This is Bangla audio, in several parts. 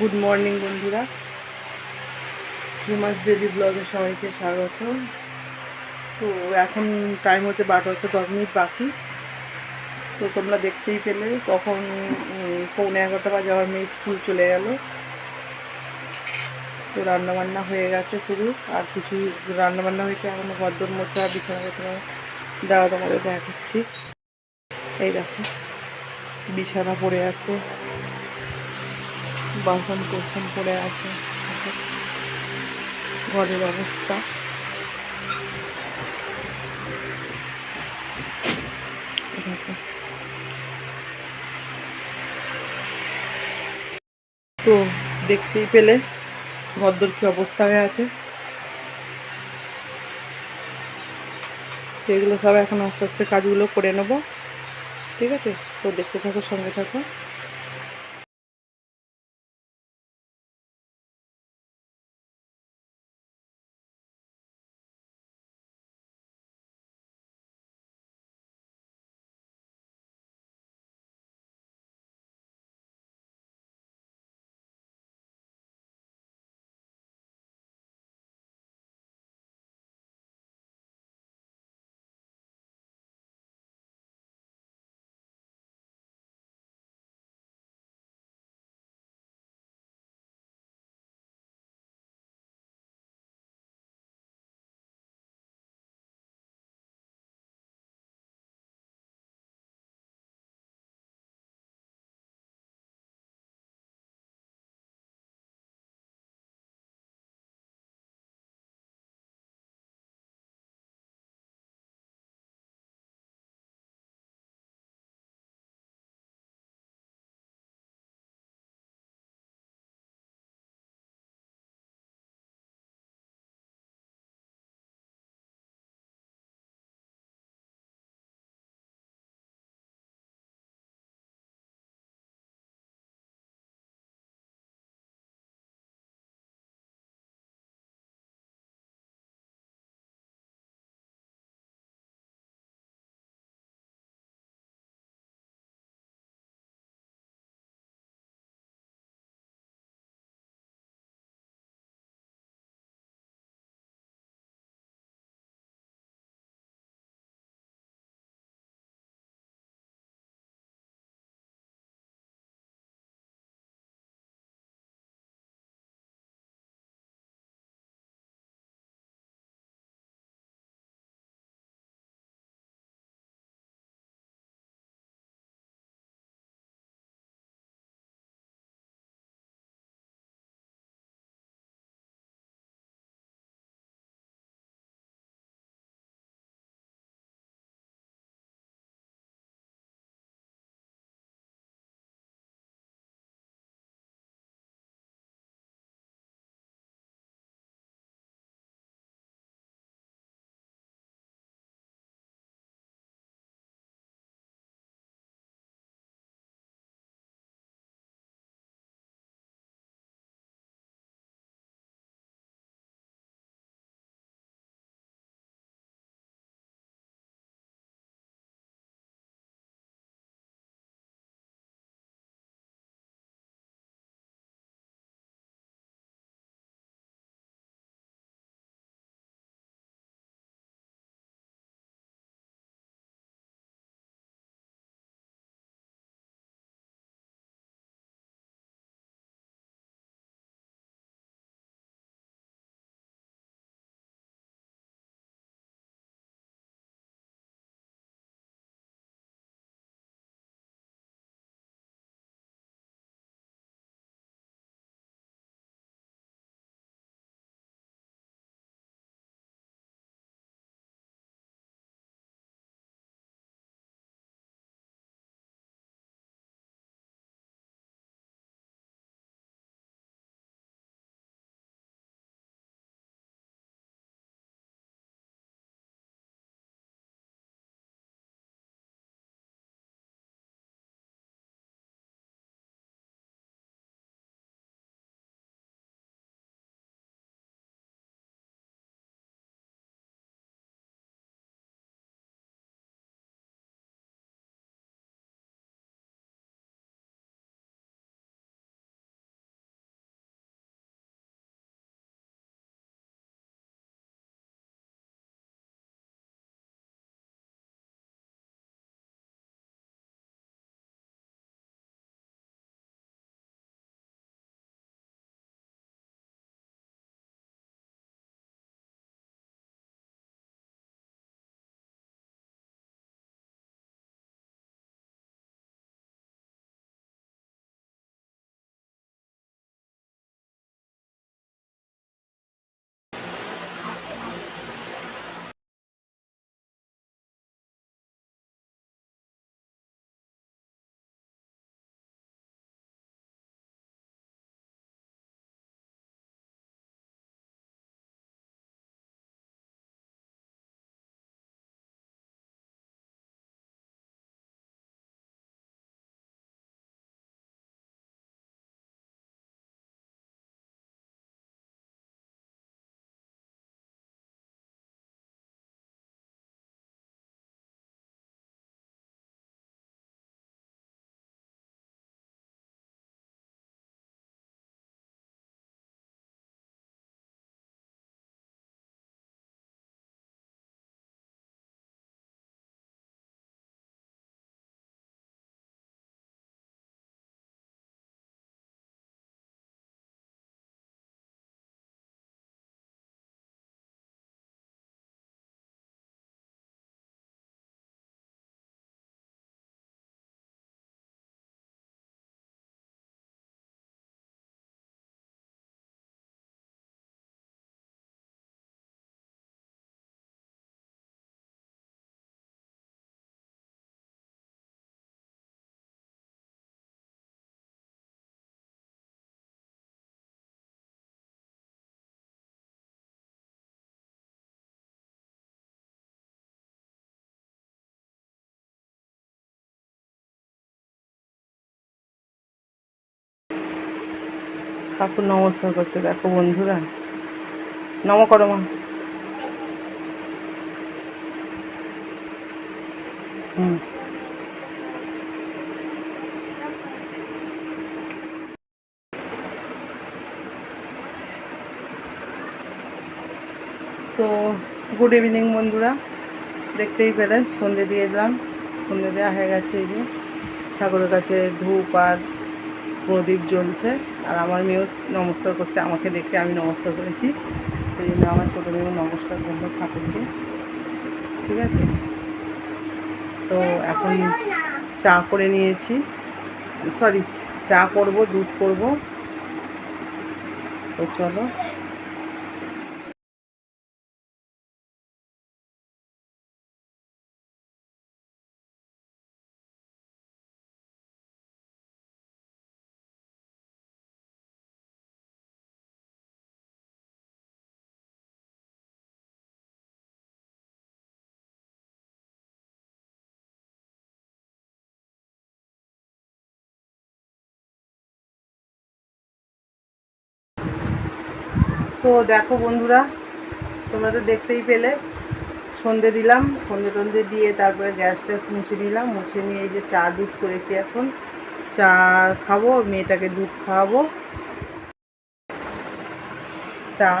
গুড মর্নিং বন্ধুরা। হিমাস ডেলি ব্লগে সবাইকে স্বাগত। তো এখন টাইম হচ্ছে বারোটা দশ মিনিট বাকি। তো তোমরা দেখতেই পেলে, তখন পৌনে এগারোটা বাজে আমার মেয়ে স্কুল চলে গেল। তো রান্নাবান্না হয়ে গেছে শুরু। আর কিছু রান্নাবান্না হয়েছে এখনও গদ্দর মোচা বিছানা গোছানো দাঁড়া তোমাদের দেখাচ্ছি। এই দেখো, বিছানা পড়ে আছে। বাসন কোসন পড়ে আছে। ঘরের অবস্থা। তো দেখতেই পেলে ঘরদোর কি অবস্থা হয়ে আছে। এগুলো সব এখন আস্তে আস্তে কাজগুলো করে নেব। ঠিক আছে? তো দেখতে থাকো, সঙ্গে থাকো। ঠাকুর নমস্কার করছে, দেখো বন্ধুরা। নম করো মা। হুম। তো গুড ইভিনিং বন্ধুরা। দেখতেই পেলেন সন্ধে দিয়ে দিলাম। সন্ধে দেওয়া হয়ে গেছে এই যে। ঠাকুরের কাছে ধূপ আর প্রদীপ জ্বলছে। আর আমার মেয়েও নমস্কার করছে, আমাকে দেখে আমি নমস্কার করেছি। সেই জন্য আমার ছোটো মেয়েও নমস্কার করল ঠাকুরকে। ঠিক আছে? তো এখন চা করে নিয়েছি। সরি, চা করব, দুধ করব। তো চলো। তো দেখো বন্ধুরা, তোমরা তো দেখতেই পেলে। সন্ধে দিলাম, সন্ধে টন্ধে দিয়ে তারপরে গ্যাস ট্যাস মুছে নিলাম। মুছে নিয়ে এই যে চা দুধ করেছি এখন। চা খাব, মেয়েটাকে দুধ খাওয়াবো। চা।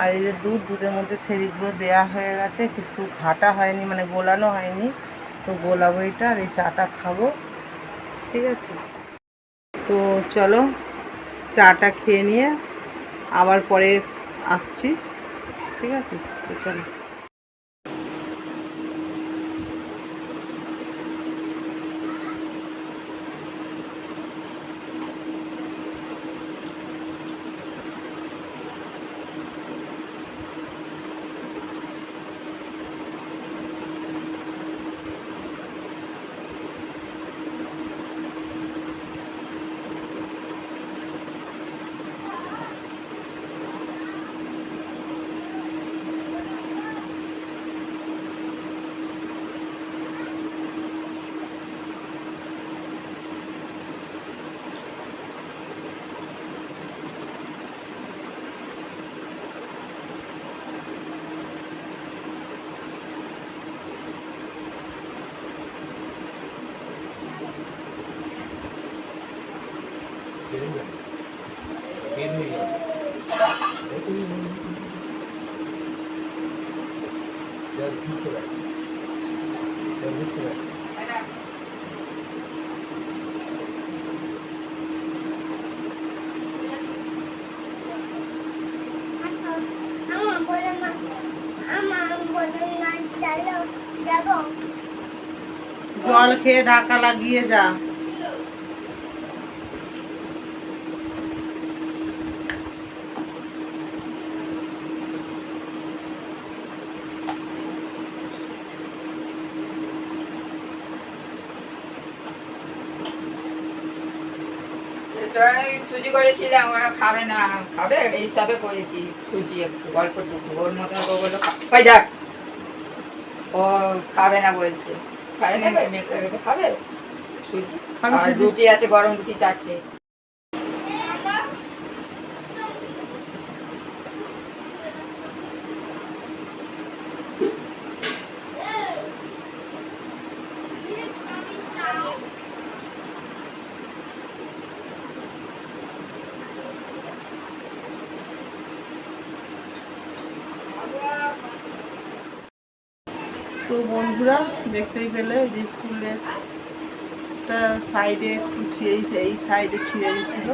আর এই যে দুধ, দুধের মধ্যে সেরিগুলো দেওয়া হয়ে গেছে। কিন্তু ঘাটা হয়নি মানে গোলানো হয়নি। তো গোলাবো এটা আর এই চাটা খাব। ঠিক আছে? তো চলো, চাটা খেয়ে নিয়ে আবার পরে আসছি। ঠিক আছে? চলো জল ঘুরছে জল ঘুরছে আমার বলে মা আমার বলে না চলো যাব জল খেয়ে ঢাকা লাগিয়ে যা। সুজি করেছিলাম ওরা খাবে না। খাবে? এই হিসাবে করেছি সুজি একটু অল্পটুকু ওর মতো বলল যাক। ও খাবে না বলছে। খাবে না? খাবে আর রুটি আছে গরম রুটি চারটে তো বন্ধুরা, দেখতেই পেলে যে স্কুল ড্রেসটা সাইডে ছিঁড়ে এই সাইডে ছিঁড়ে গেছিল।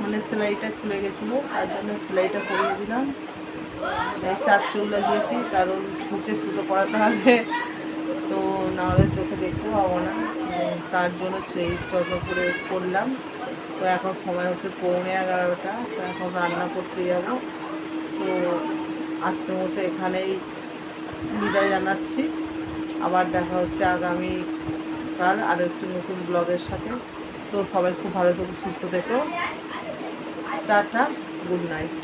মানে সেলাইটা খুলে গেছিল, তার জন্য সেলাইটা করিয়ে দিলাম। চার চুল লাগিয়েছি, কারণ ছুঁচে সুতো করাতে হবে। তো নাহলে চোখে দেখতে পাবো না। তার জন্য সেই যত্ন করে করলাম। তো এখন সময় হচ্ছে পৌনে এগারোটা। তো এখন রান্না করতে যাব। তো আজকের মতো এখানেই বিদায় জানাচ্ছি। আবার দেখা হচ্ছে আগামী কাল আরও একটি নতুন ব্লগের সাথে। তো সবাই খুব ভালো থেকো, সুস্থ থেকো। Ta ta, good night.